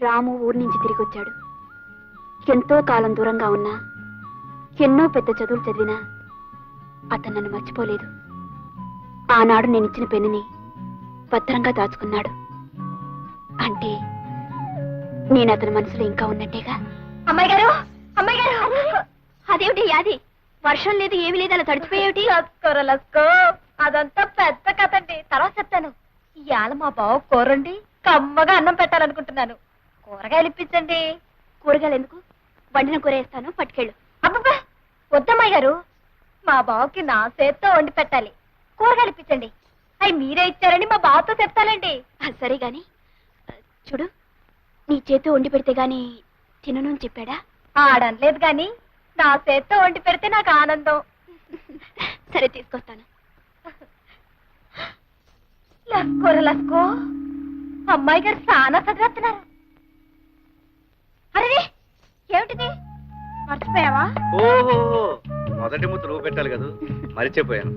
రాము ఊరి నుంచి తిరిగి వచ్చాడు ఎంతో కాలం దూరంగా ఉన్నా ఎన్నో పెద్ద చదువులు చదివినా అతను నన్ను మర్చిపోలేదు. ఆనాడు నేను ఇచ్చిన పెన్నుని భద్రంగా దాచుకున్నాడు. అంటే నేను అతని మనసులో ఇంకా ఉన్నట్టేగా? అమ్మాయి గారు అమ్మాయి గారు! అదేమిటి యాది? వర్షం లేదు ఏమీ లేదు అలా లస్కోర లస్కో అదంతా పెద్ద కథ అండి తర్వాత చెప్తాను. ఇవాళ మా బావ కూరండి కమ్మగా అన్నం పెట్టాలనుకుంటున్నాను. కూరగాయలు ఇప్పించండి. కూరగాయలు ఎందుకు? వండిన కూర వేస్తాను పట్టుకెళ్ళు. అబ్బబ్బా! వద్దమ్మాయి గారు మా బావకి నా చేత్తో వండి పెట్టాలి. కూరగాయలు ఇప్పించండి. అవి మీరే ఇచ్చారని మా బావతో చెప్తానండి. సరే గాని చూడు నీ చేతితో వండి పెడితే గాని తినను అని చెప్పాడా? ఆడనలేదు గాని నా చేత్తో వండి పెడితే నాకు ఆనందం. సరే తీసుకొస్తాను. లస్కోర లస్కో. అమ్మాయి గారు చాలా చదివేస్తున్నారు అరే ఏమిటిది మర్చిపోయావా ఓహో మొదటి ముద్ద నువ్వు పెట్టాలి కదా. మరిచిపోయాను.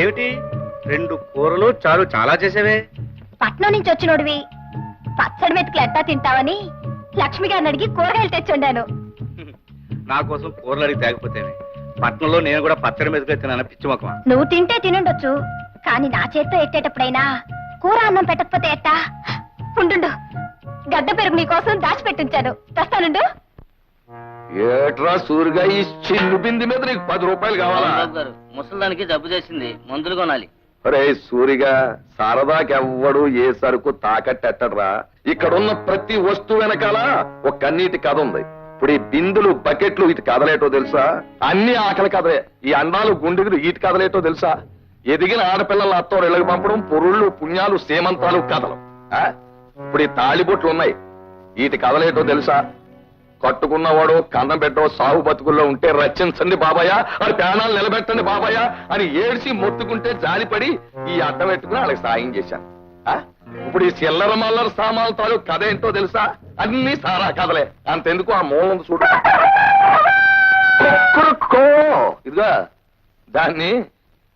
ఏమిటి? రెండు కూరలు చారు చాలా చేసేవే? పట్నం నుంచి వచ్చినోడివి. పచ్చడి మెతుకులు ఎట్టా తింటావని లక్ష్మి గారిని అడిగి కూరగాయలు తెచ్చి వండాను. నా కోసం కూరలు అడిగి తేకపోతేనే పట్నంలో నేను కూడా పచ్చడి మీదకి తిన్నాను పిచ్చి మొక్కమా నువ్వు తింటే తినుండొచ్చు. కానీ నా చేత్తో ఎట్టేటప్పుడైనా కూర అన్నం పెట్టకపోతే ఎట్టా? ఉండు గడ్డ పెరుగు నీకోసం దాచిపెట్టించాను. తెస్తానుండు ఏట్రా సూరిగా ఈ చిన్ను బింది మీద నీకు పది రూపాయలు కావాలా? గారు ముసలిదానికి జబ్బు చేసింది మందులు కొనాలి. అరే సూరిగా సరదాకెవ్వడు ఏ సరుకు తాకట్టెట్టడ్రా ఇక్కడున్న ప్రతి వస్తువు వెనకాల ఒక కన్నీటి కథ ఉంది. ఇప్పుడు ఈ బిందులు బకెట్లు ఇటు కదలేటో తెలుసా? అన్ని ఆకలి కథలే. ఈ అండాలు గుండెలు ఇటు కదలేటో తెలుసా? ఎదిగిన ఆడపిల్లల అత్తో ఇళ్ళకి పంపడం పొరుళ్ళు పుణ్యాలు సేమంతాలు కథలు. ఆ? ఇప్పుడు ఈ తాళిబొట్లు ఉన్నాయి. వీటి కదలేటో తెలుసా? కట్టుకున్నవాడు కన్నం పెట్టో సాగు బతుకుల్లో ఉంటే రచించండి బాబాయ్ అది ప్రాణాలు నిలబెట్టండి బాబాయ్ అని ఏడ్చి మొత్తుకుంటే జాలిపడి ఈ అడ్డం పెట్టుకుని వాళ్ళకి సాయం చేశాను. ఆ? ఇప్పుడు ఈ చిల్లర మల్లర సామాన్ల తాలూకు కథ ఏంటో తెలుసా? అన్ని సారా కథలే. అంతెందుకు ఆ మూలం చూడు. ఇదిగా దాన్ని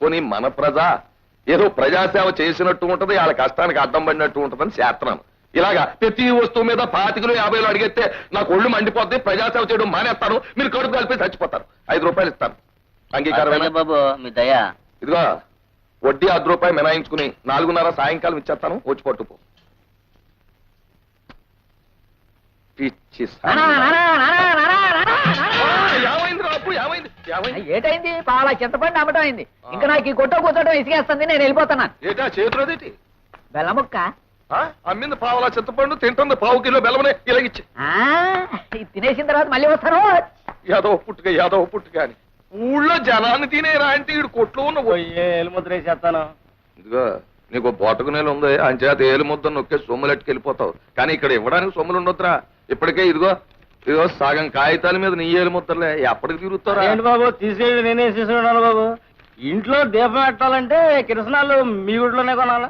పోనీ మన ప్రజ ఏదో ప్రజాసేవ చేసినట్టు ఉంటది వాళ్ళ కష్టానికి అడ్డం పడినట్టు ఉంటదని చేస్తున్నాను ఇలాగా ప్రతి వస్తువు మీద పాతికలు యాభైలు అడిగితే నాకు ఒళ్ళు మండిపోద్ది ప్రజాసేవ చేయడం మానేస్తాను మీరు కడుపు కలిపి చచ్చిపోతారు. ఐదు రూపాయలు ఇస్తాను అట్లాగే బాబు మీ దయ. ఇదిగో వడ్డీ అర్ధ రూపాయి మినాయించుకుని నాలుగున్నర సాయంకాలం ఇచ్చేస్తాను వచ్చి పట్టుపో పిచ్చి ఏటైంది? పాల చింతపండు అమ్మటం అయింది. ఇంకా నాకు ఈ కొట్ట కూర్చోటం ఇసుకేస్తుంది నేను వెళ్ళిపోతున్నాను ఏటా చేతులదేటి? బెల్లముక్క. ఆ? అమ్మింది పావులా చింతపండు తింటుంది పావు కిలో బెల్లమనే ఇలాగిచ్చి. తినేసిన తర్వాత మళ్ళీ వస్తాను. యాదవ పుట్టుక యాదవ పుట్టుక అని. ఊళ్ళో జనాన్ని తినేరా అంటే ఈడు కొట్లో ఉన్న ఎలుముద్ర వేసేస్తాను ఇదిగో నీకు బోటకు నేలు ఉంది అంచేత ఏలు ముద్ద నొక్కే సొమ్ములెట్టుకు వెళ్ళిపోతావు కానీ ఇక్కడ ఇవ్వడానికి సొమ్ములు ఉండొద్దురా. ఇప్పటికే ఇదిగో ఇదిగో సగం కాగితాల మీద నీ ఏలు ముద్దలే ఎప్పటికి తిరుగుతారా? ఏంటి బాబు తీసేది నేనే తీసుకున్నాను బాబు. ఇంట్లో దీపం పెట్టాలంటే కిరసనాలు మీ గుడిలోనే కొనాలి?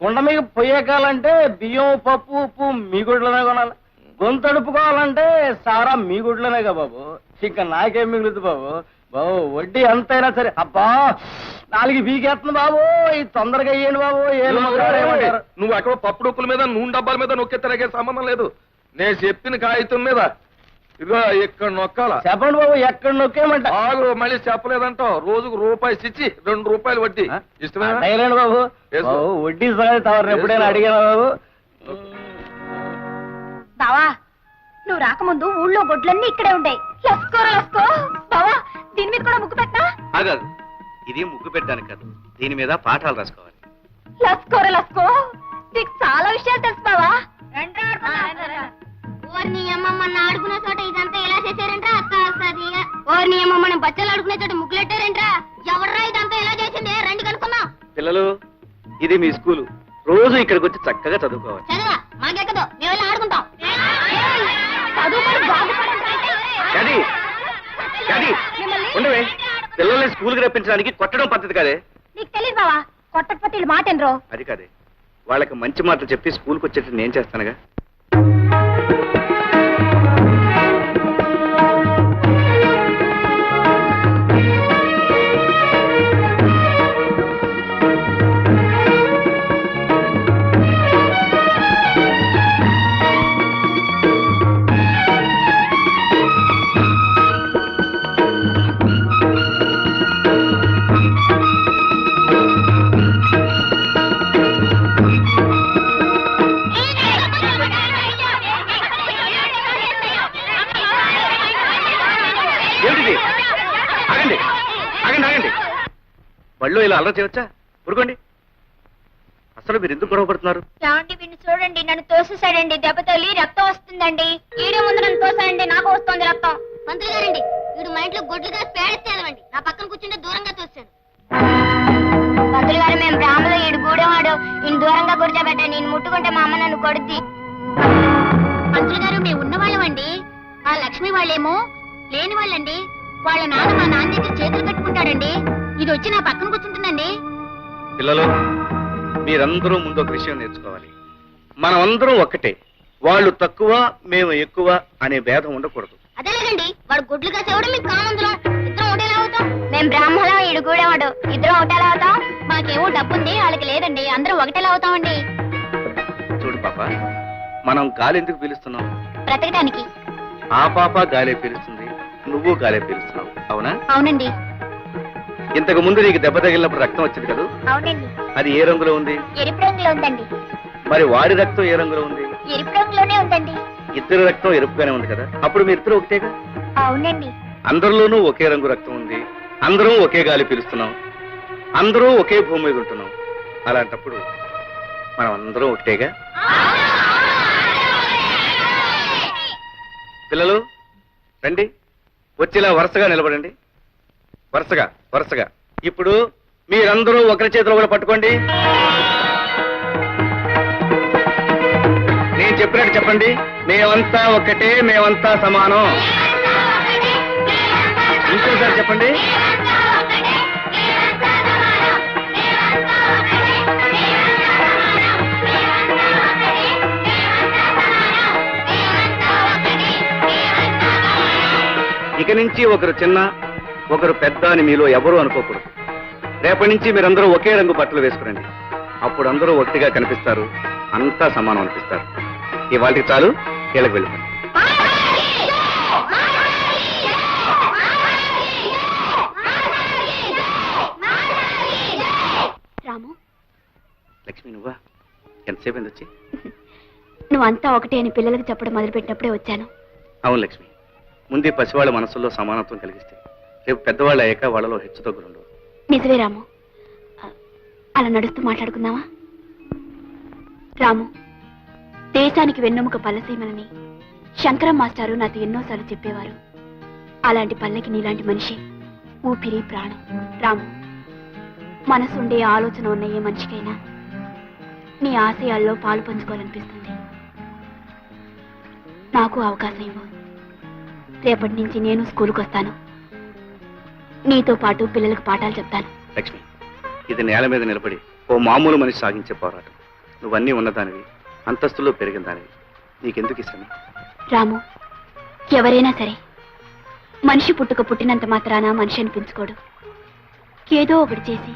కుండ మీద పొయ్యకాలంటే బియ్యం పప్పు ఉప్పు మీ గుడిలోనే కొనాలి? గొంతు అడుపుకోవాలంటే సారా మీ గుడిలోనే కదా బాబు? ఇంకా నాకేం మిగులుతుంది బాబు? బాబు వడ్డీ ఎంతైనా సరే. అబ్బా నాలుగు బీకేస్తుంది బాబు. ఇది తొందరగా అయ్యండి బాబు? నువ్వు అక్కడ పప్పు డొక్కుల మీద నూనె డబ్బాల మీద నొక్కే తిరగే సంబంధం లేదు. నేను చెప్పిన కాగితం మీద ఇదిగో ఇక్కడ నొక్కాల? చెప్పండి బాబు ఎక్కడ నొక్కేయమంట ఆగు మళ్ళీ చెప్పలేదంటావు. రోజుకు రూపాయి ఇచ్చి రెండు రూపాయలు వడ్డీ. ఇష్టమేనా? అడగలేండి బాబు. వడ్డీ తవరు ఎప్పుడైనా అడిగాను బాబు? బావా నువ్వు రాకముందు ఊళ్ళో గొడ్లన్నీ ఇక్కడే ఉండే లస్కోర లస్కో. బావా దీని మీద కూడా ముగ్గు పెట్టా ఆగదు. ఇది ముగ్గు పెట్టడానికి కాదు. దీని మీద పాఠాలు రాసుకోవాలి. లస్కోర లస్కో. నీకు చాలా విషయాలు తెలుసు బావా. ఓర్ని అమ్మ మన చోట ఇదంతా ఎలా చేశారంట్రా? అక్క వస్తుంది ఓర్ని అమ్మ మనం ఆడుకునే చోట ముగ్గులెట్టారంట్రా? ఎవడ్రా ఇదంతా ఎలా చేసింది? రండి కనుక్కుందాం. పిల్లలు ఇది మీ స్కూల్. రోజు ఇక్కడికి వచ్చి చక్కగా చదువుకోవాలి. చదువా? మాకెక్కదు. మేము ఆడుకుంటాం. డాడీ డాడీ ఉండవే. రప్పించడానికి కొట్టడం పద్ధతి కాదే. నీకు తెలియదు బావా కొట్టకపోతే వీళ్ళు మాట ఎనరో అది కాదే. వాళ్ళకి మంచి మాటలు చెప్పి స్కూల్కి వచ్చేటట్టు నేను చేస్తానుగా. బళ్ళు ఇలా అల్లరి చేయవచ్చా ఊరుకోండి. అసలు మీరు ఎందుకు గొడవ పడుతున్నారు? ఏమండి వీడిని చూడండి నన్ను తోసేసాడండి దెబ్బ తల్లి రక్తం వస్తుందండి. ఈడే ముందు నన్ను తోసాడండి నాకు వస్తుంది రక్తం. మంత్రి గారండి వీడు మా ఇంట్లో గొడ్లు కాసి పేడెత్తేదవండి నా పక్కన కూర్చుంటే దూరంగా తోస్తాను మంత్రులు గారు మేము బ్రాహ్మలో ఈడు గూడెవాడు. ఈయన దూరంగా కూర్చోబెట్టండి. నేను ముట్టుకుంటే మా అమ్మ నన్ను కొడుద్ది. మంత్రులు గారు మేము ఉన్నవాళ్ళమండి. ఆ లక్ష్మి వాళ్ళేమో లేని వాళ్ళండి. వాళ్ళ నాన్న మా నాన్న దగ్గర చేతులు కట్టుకుంటాడండి. ఇది వచ్చి నా పక్కన కూర్చుంటుందండి. పిల్లలు మీరందరూ ముందు ఒక విషయం నేర్చుకోవాలి. మనం అందరం ఒక్కటే. వాళ్ళు తక్కువ మేము ఎక్కువ అనే భేదం ఉండకూడదు. అదేలేదండి వాడు గుడ్లు కాసేవాడు మీకు కామందులం. ఇద్దరం ఒకటేలా అవుతాం? మేము బ్రాహ్మణం ఈడు గూడెవాడు. ఇద్దరం ఒకటేలా అవుతాం? మాకేమో డబ్బుంది వాళ్ళకి లేదండి. అందరం ఒకటేలా అవుతామండి? చూడు పాప మనం గాలి ఎందుకు పీలుస్తున్నాం? బ్రతకడానికి ఆ పాప గాలే పీలుస్తుంది నువ్వు గాలే పీలుస్తున్నావు. అవునా? అవునండి. ఇంతకు ముందు నీకు దెబ్బ తగిలినప్పుడు రక్తం వచ్చింది కదా? అవునండి. అది ఏ రంగులో ఉంది? ఎరుపు రంగులో ఉందండి. మరి వాడి రక్తం ఏ రంగులో ఉంది? ఎరుపు రంగులోనే ఉందండి. ఇద్దరు రక్తం ఎరుపుగానే ఉంది కదా? అప్పుడు మీ ఇద్దరు ఒకటేగా? అవునండి. అందరిలోనూ ఒకే రంగు రక్తం ఉంది. అందరం ఒకే గాలి పీలుస్తున్నాం. అందరూ ఒకే భూమి మీద ఉంటున్నాం. అలాంటప్పుడు మనం అందరం ఒకటేగా? పిల్లలు రండి. వచ్చేలా వరుసగా నిలబడండి. వరుసగా వరుసగా. ఇప్పుడు మీరందరూ ఒకరి చేతిలో కూడా పట్టుకోండి. నేను చెప్పినట్టు చెప్పండి. మేమంతా ఒకటే మేమంతా సమానం. ఇంకోసారి చెప్పండి. ఇక నుంచి ఒకరు చిన్న ఒకరు పెద్ద అని మీలో ఎవరు అనుకోకూడదు. రేపటి నుంచి మీరందరూ ఒకే రంగు బట్టలు వేసుకురండి. అప్పుడు అందరూ ఒకటిగా కనిపిస్తారు అంతా సమానం అనిపిస్తారు. ఇవాళకి చాలు కీళ్ళకి వెళ్ళిపోండి. రాము. లక్ష్మి నువ్వా? ఎంతసేపు అయింది వచ్చి? నువ్వంతా ఒకటే అని పిల్లలకు చెప్పడం మొదలుపెట్టినప్పుడే వచ్చాను. అవును లక్ష్మి. ముందే పసివాళ్ళ మనసుల్లో సమానత్వం కలిగిస్తే రేపు పెద్దవాళ్ళు అయ్యాక వాళ్ళలో హెచ్చు ఉండవు నిజమే రాము. అలా నడుస్తూ మాట్లాడుకుందామా? రాము దేశానికి వెన్నెముక పల్లసీమలని శంకరం మాస్టారు నాతో ఎన్నోసార్లు చెప్పేవారు. అలాంటి పల్లెకి నీలాంటి మనిషి ఊపిరి ప్రాణం. రాము మనసుండే ఆలోచన ఉన్న ఏ మనిషికైనా నీ ఆశయాల్లో పాలు పంచుకోవాలనిపిస్తుంది. నాకు అవకాశం ఇవ్వు. రేపటి నుంచి నేను స్కూల్కి వస్తాను. నీతో పాటు పిల్లలకు పాఠాలు చెప్తాను. లక్ష్మి ఇది నేల మీద నిలబడి ఓ మామూలు మనిషి సాగించే పోరాటం. నువ్వన్నీ ఉన్నదానివి అంతస్తులో పెరిగిన దానివి. నీకెందుకు ఇష్టం రాము ఎవరైనా సరే మనిషి పుట్టుక పుట్టినంత మాత్రాన మనిషి అనిపించుకోడు. ఏదో ఒకటి చేసి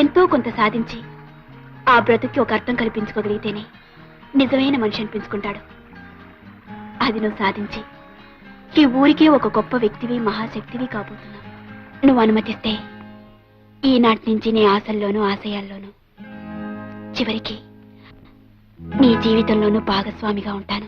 ఎంతో కొంత సాధించి ఆ బ్రతుక్కి ఒక అర్థం కల్పించుకోగలిగితేనే నిజమైన మనిషి అనిపించుకుంటాడు. అది నువ్వు సాధించి ఈ ఊరికే ఒక గొప్ప వ్యక్తివి మహాశక్తివి కాబోతున్నావు నువ్వు అనుమతిస్తే ఈనాటి నుంచి నీ ఆశల్లోనూ ఆశయాల్లోనూ చివరికి నీ జీవితంలోనూ భాగస్వామిగా ఉంటాను.